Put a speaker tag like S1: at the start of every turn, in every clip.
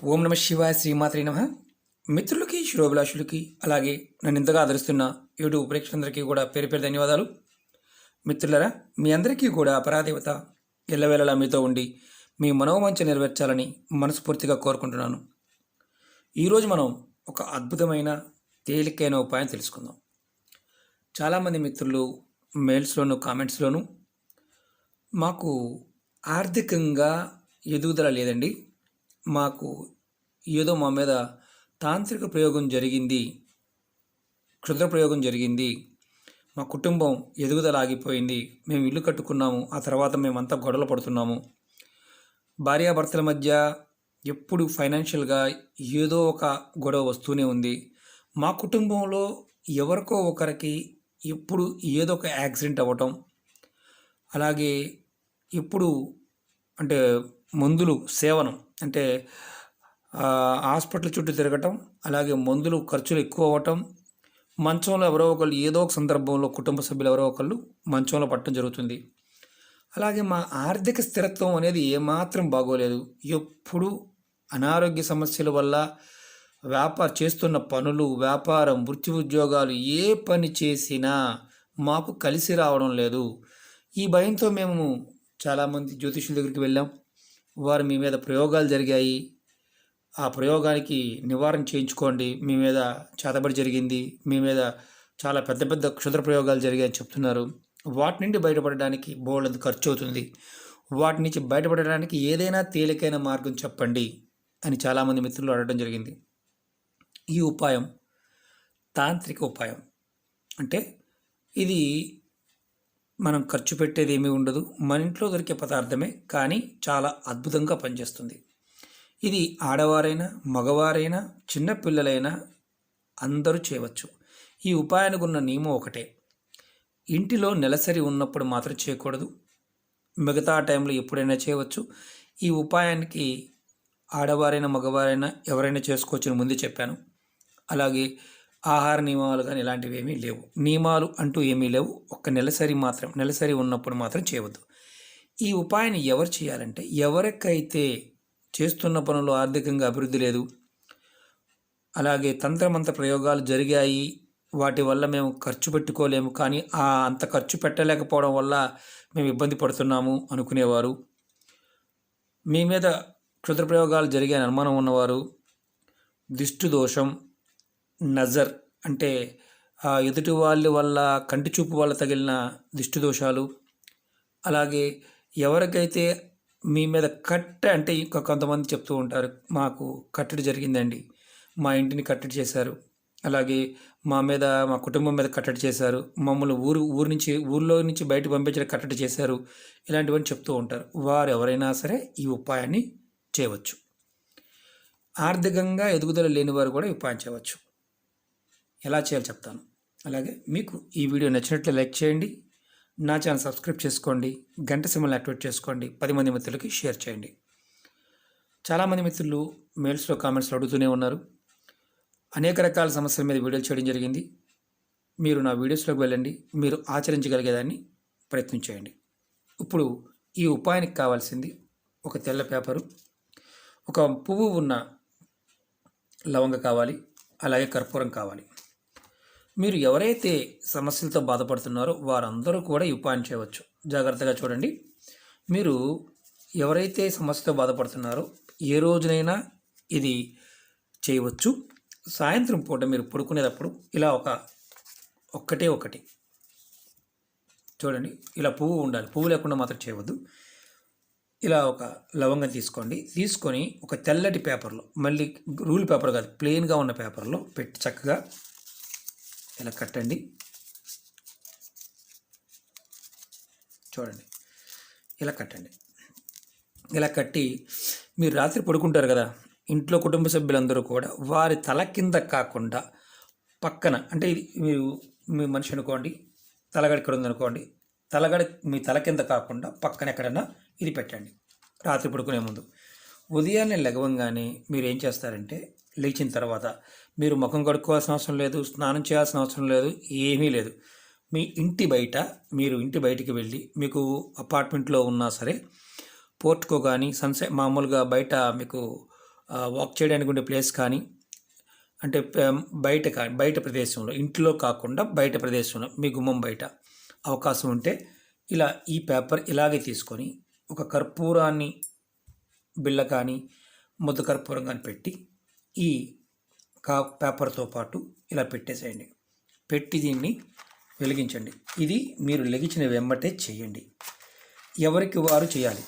S1: ఓం నమ శివాయ శ్రీమాత్రి నమ. మిత్రులకి శిరోభిలాషులకి అలాగే నన్ను ఇంతగా ఆదరిస్తున్న యూట్యూబ్ ప్రేక్షకులందరికీ కూడా పేరు పేరు ధన్యవాదాలు. మిత్రులరా మీ అందరికీ కూడా పరాదేవత ఎల్లవేళలా మీతో ఉండి మీ మనోవంచ నెరవేర్చాలని మనస్ఫూర్తిగా కోరుకుంటున్నాను. ఈరోజు మనం ఒక అద్భుతమైన తేలికైన ఉపాయం తెలుసుకుందాం. చాలామంది మిత్రులు మెయిల్స్లోను కామెంట్స్లోను మాకు ఆర్థికంగా ఎదుగుదల లేదండి. మాకు ఏదో మా మీద తాంత్రిక ప్రయోగం జరిగింది క్షుద్ర ప్రయోగం జరిగింది. మా కుటుంబం ఎదుగుదల ఆగిపోయింది మేము ఇల్లు కట్టుకున్నాము. ఆ తర్వాత మేమంతా గొడవలు పడుతున్నాము. భార్యాభర్తల మధ్య ఎప్పుడు ఫైనాన్షియల్గా ఏదో ఒక గొడవ వస్తూనే ఉంది. మా కుటుంబంలో ఎవరికో ఒకరికి ఎప్పుడు ఏదో ఒక యాక్సిడెంట్ అవ్వటం అలాగే ఎప్పుడు అంటే మందులు సేవనం అంటే హాస్పిటల్ చుట్టూ తిరగటం అలాగే మందులు ఖర్చులు ఎక్కువ అవ్వటం మంచంలో ఎవరో ఒకళ్ళు ఏదో ఒక సందర్భంలో కుటుంబ సభ్యులు ఎవరో ఒకళ్ళు మంచంలో పట్టడం జరుగుతుంది. అలాగే మా ఆర్థిక స్థిరత్వం అనేది ఏమాత్రం బాగోలేదు. ఎప్పుడు అనారోగ్య సమస్యల వల్ల వ్యాపార చేస్తున్న పనులు వ్యాపారం వృత్తి ఉద్యోగాలు ఏ పని చేసినా మాకు కలిసి రావడం లేదు. ఈ భయంతో మేము చాలామంది జ్యోతిష్యుల దగ్గరికి వెళ్ళాం. వారు మీ మీద ప్రయోగాలు జరిగాయి. ఆ ప్రయోగానికి నివారణ చేయించుకోండి. మీ మీద చేతబడి జరిగింది. మీ మీద చాలా పెద్ద పెద్ద క్షుద్ర ప్రయోగాలు జరిగాయని చెప్తున్నారు. వాటి నుండి బయటపడడానికి బోల్డ్ ఖర్చు అవుతుంది. వాటి నుంచి బయటపడడానికి ఏదైనా తేలికైన మార్గం చెప్పండి అని చాలామంది మిత్రులు అడగడం జరిగింది. ఈ ఉపాయం తాంత్రిక ఉపాయం. అంటే ఇది మనం ఖర్చు పెట్టేది ఏమీ ఉండదు. మన ఇంట్లో దొరికే పదార్థమే కానీ చాలా అద్భుతంగా పనిచేస్తుంది. ఇది ఆడవారైనా మగవారైనా చిన్నపిల్లలైనా అందరూ చేయవచ్చు. ఈ ఉపాయానికి ఉన్న నియమం ఒకటే. ఇంటిలో నెలసరి ఉన్నప్పుడు మాత్రం చేయకూడదు. మిగతా టైంలో ఎప్పుడైనా చేయవచ్చు. ఈ ఉపాయానికి ఆడవారైనా మగవారైనా ఎవరైనా చేసుకోవచ్చని ముందే చెప్పాను. అలాగే ఆహార నియమాలు కానీ ఇలాంటివి ఏమీ లేవు. నియమాలు అంటూ ఏమీ లేవు. ఒక్క నెలసరి మాత్రం నెలసరి ఉన్నప్పుడు మాత్రం చేయవద్దు. ఈ ఉపాయాన్ని ఎవరు చేయాలంటే ఎవరికైతే చేస్తున్న పనులు ఆర్థికంగా అభివృద్ధి లేదు అలాగే తంత్రమంత్ర ప్రయోగాలు జరిగాయి వాటి వల్ల మేము ఖర్చు పెట్టుకోలేము కానీ ఆ అంత ఖర్చు పెట్టలేకపోవడం వల్ల మేము ఇబ్బంది పడుతున్నాము అనుకునేవారు మీ మీద క్షుద్ర ప్రయోగాలు జరిగే అనుమానం ఉన్నవారు దిష్టి దోషం నజర్ అంటే ఎదుటి వాళ్ళ వల్ల కంటి చూపు వల్ల తగిలిన దిష్టి దోషాలు అలాగే ఎవరికైతే మీ మీద కట్ట అంటే ఇంకా కొంతమంది చెప్తూ ఉంటారు మాకు కట్టడి జరిగిందండి మా ఇంటిని కట్టడి చేశారు. అలాగే మా మీద మా కుటుంబం మీద కట్టడి చేశారు మమ్మల్ని ఊరు ఊరు నుంచి ఊర్లో నుంచి బయట పంపించడం కట్టడి చేశారు ఇలాంటివన్నీ చెప్తూ ఉంటారు. వారు ఎవరైనా సరే ఈ ఉపాయాన్ని చేయవచ్చు. ఆర్థికంగా ఎదుగుదల లేని వారు కూడా ఈ ఉపాయం చేయవచ్చు. ఎలా చేయాలో చెప్తాను. అలాగే మీకు ఈ వీడియో నచ్చినట్లు లైక్ చేయండి. నా ఛానల్ సబ్స్క్రైబ్ చేసుకోండి. గంట సింబల్ యాక్టివేట్ చేసుకోండి. పది మంది మిత్రులకి షేర్ చేయండి. చాలామంది మిత్రులు మెయిల్స్లో కామెంట్స్లో అడుగుతూనే ఉన్నారు. అనేక రకాల సమస్యల మీద వీడియోలు చేయడం జరిగింది. మీరు నా వీడియోస్లోకి వెళ్ళండి. మీరు ఆచరించగలిగేదాన్ని ప్రయత్నం చేయండి. ఇప్పుడు ఈ ఉపాయానికి కావాల్సింది ఒక తెల్ల పేపరు ఒక పువ్వు ఉన్న లవంగ కావాలి అలాగే కర్పూరం కావాలి. మీరు ఎవరైతే సమస్యలతో బాధపడుతున్నారో వారందరూ కూడా ఈ ఉపాయం చేయవచ్చు. జాగ్రత్తగా చూడండి. మీరు ఎవరైతే సమస్యతో బాధపడుతున్నారో ఏ రోజునైనా ఇది చేయవచ్చు. సాయంత్రం పూట మీరు పడుకునేటప్పుడు ఇలా ఒక ఒక్కటే ఒకటి. చూడండి. ఇలా పువ్వు ఉండాలి. పువ్వు లేకుండా మాత్రం చేయవద్దు. ఇలా ఒక లవంగం తీసుకోండి. తీసుకొని ఒక తెల్లటి పేపర్లో మళ్ళీ రూల్ పేపర్ కాదు ప్లెయిన్గా ఉన్న పేపర్లో పెట్టి చక్కగా ఇలా కట్టండి. చూడండి. ఇలా కట్టండి. ఇలా కట్టి మీరు రాత్రి పడుకుంటారు కదా ఇంట్లో కుటుంబ సభ్యులందరూ కూడా వారి తల కింద కాకుండా పక్కన అంటే ఇది మీరు మీ మనిషి అనుకోండి తలగడ ఇక్కడ ఉందనుకోండి తలగడ మీ తల కింద కాకుండా పక్కన ఎక్కడైనా ఇది పెట్టండి. రాత్రి పడుకునే ముందు. ఉదయాన్నే లెగవంగానే మీరు ఏం చేస్తారంటే లేచిన తర్వాత మీరు ముఖం కడుక్కోవాల్సిన అవసరం లేదు స్నానం చేయాల్సిన అవసరం లేదు ఏమీ లేదు. మీ ఇంటి బయట మీరు ఇంటి బయటికి వెళ్ళి మీకు అపార్ట్మెంట్లో ఉన్నా సరే పోర్ట్కో కానీ సన్సెట్ మామూలుగా బయట మీకు వాక్ చేయడానికి ఉండే ప్లేస్ కానీ అంటే బయట కా బయట ప్రదేశంలో ఇంట్లో కాకుండా బయట ప్రదేశంలో మీ గుమ్మం బయట అవకాశం ఉంటే ఇలా ఈ పేపర్ ఇలాగే తీసుకొని ఒక కర్పూరాన్ని బిళ్ళ కానీ ముద్ద కర్పూరం కానీ పెట్టి ఈ కా పేపర్తో పాటు ఇలా పెట్టేసేయండి. పెట్టి దీన్ని వెలిగించండి. ఇది మీరు లెగిచిన వెంబటే చేయండి. ఎవరికి వారు చేయాలి?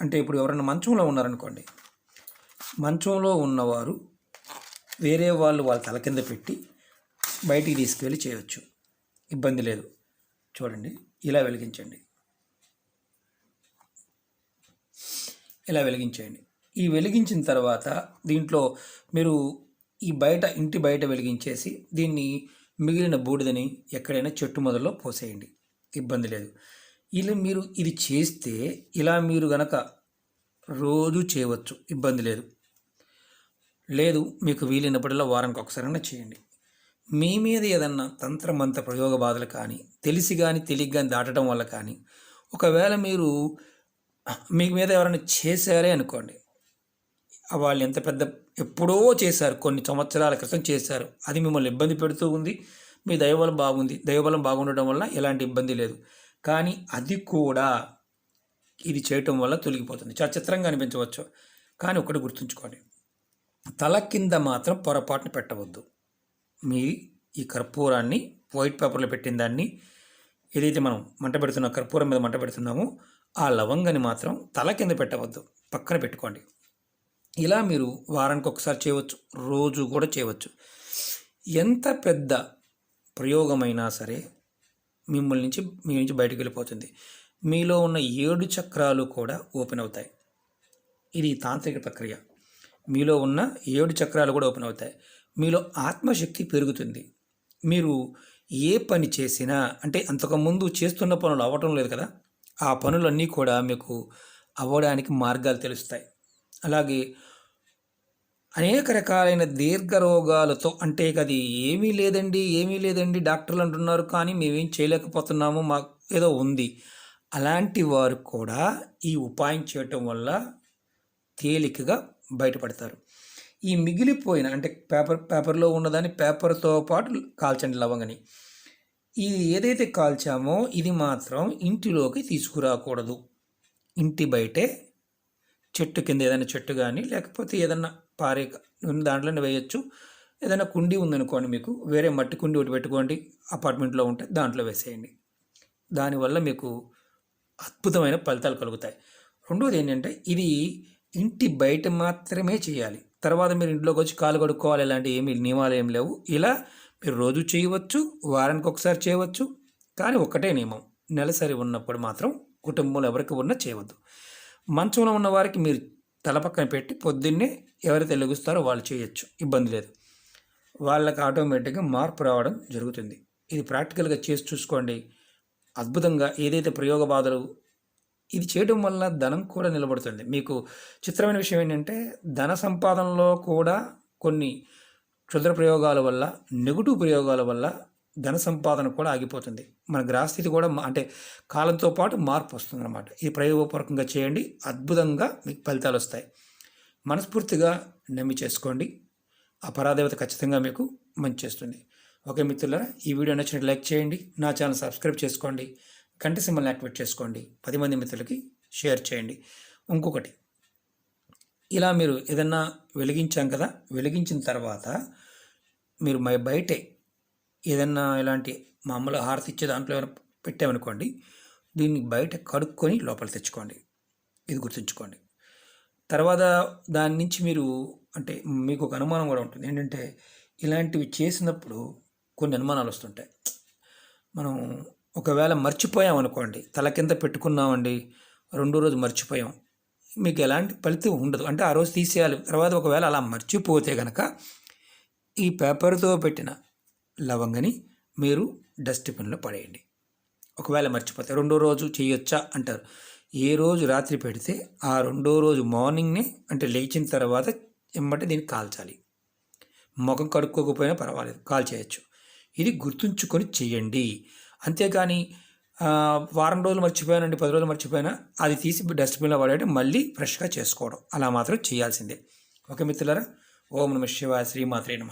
S1: అంటే ఇప్పుడు ఎవరైనా మంచంలో ఉన్నారనుకోండి. మంచంలో ఉన్నవారు వేరే వాళ్ళు వాళ్ళ తల కింద పెట్టి బయటికి తీసుకువెళ్ళి చేయవచ్చు ఇబ్బంది లేదు. చూడండి. ఇలా వెలిగించండి. ఇలా వెలిగించేయండి. ఈ వెలిగించిన తర్వాత దీంట్లో మీరు ఈ బయట ఇంటి బయట వెలిగించేసి దీన్ని మిగిలిన బూడిదని ఎక్కడైనా చెట్టు మొదల్లో పోసేయండి. ఇబ్బంది లేదు. ఇలా మీరు ఇది చేస్తే ఇలా మీరు గనక రోజు చేయవచ్చు. ఇబ్బంది లేదు. లేదు మీకు వీలైనప్పుడల్లా వారానికి ఒకసారైనా చేయండి. మీ మీద ఏదన్నా తంత్రమంత ప్రయోగ బాధలు కానీ తెలిసి కానీ తెలియక కానీ దాటడం వల్ల కానీ ఒకవేళ మీరు మీ మీద ఎవరైనా చేశారే అనుకోండి వాళ్ళు ఎంత పెద్ద ఎప్పుడో చేశారు కొన్ని సంవత్సరాల క్రితం చేశారు. అది మిమ్మల్ని ఇబ్బంది పెడుతూ ఉంది. మీ దైవబలం బాగుంది. దైవబలం బాగుండటం వల్ల ఎలాంటి ఇబ్బంది లేదు. కానీ అది కూడా ఇది చేయటం వల్ల తొలగిపోతుంది. చాలా చిత్రంగా అనిపించవచ్చు. కానీ ఒకటి గుర్తుంచుకోండి. తల కింద మాత్రం పొరపాటున పెట్టవద్దు. మీ ఈ కర్పూరాన్ని వైట్ పేపర్లో పెట్టిన దాన్ని ఏదైతే మనం మంట పెడుతున్నాం కర్పూరం మీద మంట పెడుతున్నామో ఆ లవంగాన్ని మాత్రం తల కింద పెట్టవద్దు. పక్కన పెట్టుకోండి. ఇలా మీరు వారానికి ఒకసారి చేయవచ్చు రోజు కూడా చేయవచ్చు. ఎంత పెద్ద ప్రయోగమైనా సరే మిమ్మల్ని నుంచి మీ నుంచి బయటకు వెళ్ళిపోతుంది. మీలో ఉన్న ఏడు చక్రాలు కూడా ఓపెన్ అవుతాయి. ఇది తాంత్రిక ప్రక్రియ. మీలో ఉన్న ఏడు చక్రాలు కూడా ఓపెన్ అవుతాయి. మీలో ఆత్మశక్తి పెరుగుతుంది. మీరు ఏ పని చేసినా అంటే అంతకుముందు చేస్తున్న పనులు అవ్వటం లేదు కదా? ఆ పనులన్నీ కూడా మీకు అవ్వడానికి మార్గాలు తెలుస్తాయి. అలాగే అనేక రకాలైన దీర్ఘ రోగాలతో అంటే అది ఏమీ లేదండి ఏమీ లేదండి డాక్టర్లు అంటున్నారు కానీ మేమేం చేయలేకపోతున్నాము మాకు ఏదో ఉంది. అలాంటి వారు కూడా ఈ ఉపాయం చేయటం వల్ల తేలికగా బయటపడతారు. ఈ మిగిలిపోయిన అంటే పేపర్ పేపర్లో ఉన్నదాన్ని పేపర్తో పాటు కాల్చండి లవంగని. ఇది ఏదైతే కాల్చామో ఇది మాత్రం ఇంటిలోకి తీసుకురాకూడదు. ఇంటి బయటే చెట్టు కింద ఏదైనా చెట్టు కానీ లేకపోతే ఏదన్నా పారే దాంట్లోనే వేయచ్చు. ఏదైనా కుండీ ఉందనుకోండి మీకు వేరే మట్టి కుండీ ఒకటి పెట్టుకోండి అపార్ట్మెంట్లో ఉంటే దాంట్లో వేసేయండి. దానివల్ల మీకు అద్భుతమైన ఫలితాలు కలుగుతాయి. రెండోది ఏంటంటే ఇది ఇంటి బయట మాత్రమే చేయాలి. తర్వాత మీరు ఇంట్లోకి వచ్చి కాలు కడుక్కోవాలి ఇలాంటి ఏమి నియమాలు ఏం లేవు. ఇలా మీరు రోజు చేయవచ్చు వారానికి ఒకసారి చేయవచ్చు కానీ ఒకటే నియమం. నెలసరి ఉన్నప్పుడు మాత్రం కుటుంబంలో ఎవరికి ఉన్నా చేయవద్దు. మంచంలో ఉన్న వారికి మీరు తల పక్కన పెట్టి పొద్దున్నే ఎవరైతే లెగుస్తారో వాళ్ళు చేయొచ్చు. ఇబ్బంది లేదు. వాళ్ళకి ఆటోమేటిక్గా మార్పు రావడం జరుగుతుంది. ఇది ప్రాక్టికల్గా చేసి చూసుకోండి. అద్భుతంగా ఏదైతే ప్రయోగ బాధలు ఇది చేయడం వల్ల ధనం కూడా నిలబడుతుంది. మీకు చిత్రమైన విషయం ఏంటంటే ధన సంపాదనలో కూడా కొన్ని క్షుద్ర ప్రయోగాల వల్ల నెగిటివ్ ప్రయోగాల వల్ల ధన సంపాదన కూడా ఆగిపోతుంది. మన గ్రహస్థితి కూడా మా- అంటే కాలంతో పాటు మార్పు వస్తుంది అనమాట ఇది ప్రయోగపూర్వకంగా చేయండి అద్భుతంగా మీకు ఫలితాలు వస్తాయి. మనస్ఫూర్తిగా నమ్మి చేసుకోండి. ఆ పరాదేవత ఖచ్చితంగా మీకు మంచి చేస్తుంది. ఓకే మిత్రులారా ఈ వీడియో నచ్చినట్టు లైక్ చేయండి నా ఛానల్ సబ్స్క్రైబ్ చేసుకోండి గంట సింబల్ని యాక్టివేట్ చేసుకోండి పది మంది మిత్రులకి షేర్ చేయండి. ఇంకొకటి ఇలా మీరు ఏదన్నా వెలిగించాం కదా వెలిగించిన తర్వాత మీరు మై బయటే ఏదన్నా ఇలాంటి మామూలు హారతి ఇచ్చే దాంట్లో ఏమైనా పెట్టామనుకోండి దీన్ని బయట కడుక్కొని లోపల తెచ్చుకోండి. ఇది గుర్తుంచుకోండి. తర్వాత దాని నుంచి మీరు అంటే మీకు ఒక అనుమానం కూడా ఉంటుంది. ఏంటంటే ఇలాంటివి చేసినప్పుడు కొన్ని అనుమానాలు వస్తుంటాయి. మనం ఒకవేళ మర్చిపోయాం అనుకోండి తల కింద పెట్టుకున్నామండి రెండో రోజు మర్చిపోయాం మీకు ఎలాంటి ఫలితం ఉండదు. అంటే ఆ రోజు తీసేయాలి. తర్వాత ఒకవేళ అలా మర్చిపోతే కనుక ఈ పేపర్తో పెట్టిన లవంగని మీరు డస్ట్బిన్లో పడేయండి. ఒకవేళ మర్చిపోతే రెండో రోజు చేయొచ్చా అంటారు. ఏ రోజు రాత్రి పెడితే ఆ రెండో రోజు మార్నింగ్నే అంటే లేచిన తర్వాత ఎమ్మటే దీన్ని కాల్చాలి. ముఖం కడుక్కోకపోయినా పర్వాలేదు కాల్ చేయొచ్చు ఇది గుర్తుంచుకొని చేయండి. అంతేకాని వారం రోజులు మర్చిపోయానండి పది రోజులు మర్చిపోయినా అది తీసి డస్ట్బిన్లో పడేయడం మళ్ళీ ఫ్రెష్గా చేసుకోవడం. అలా మాత్రం చేయాల్సిందే. ఓకే మిత్రులారా ఓం నమ శివాయ శ్రీమాత్రే నమ.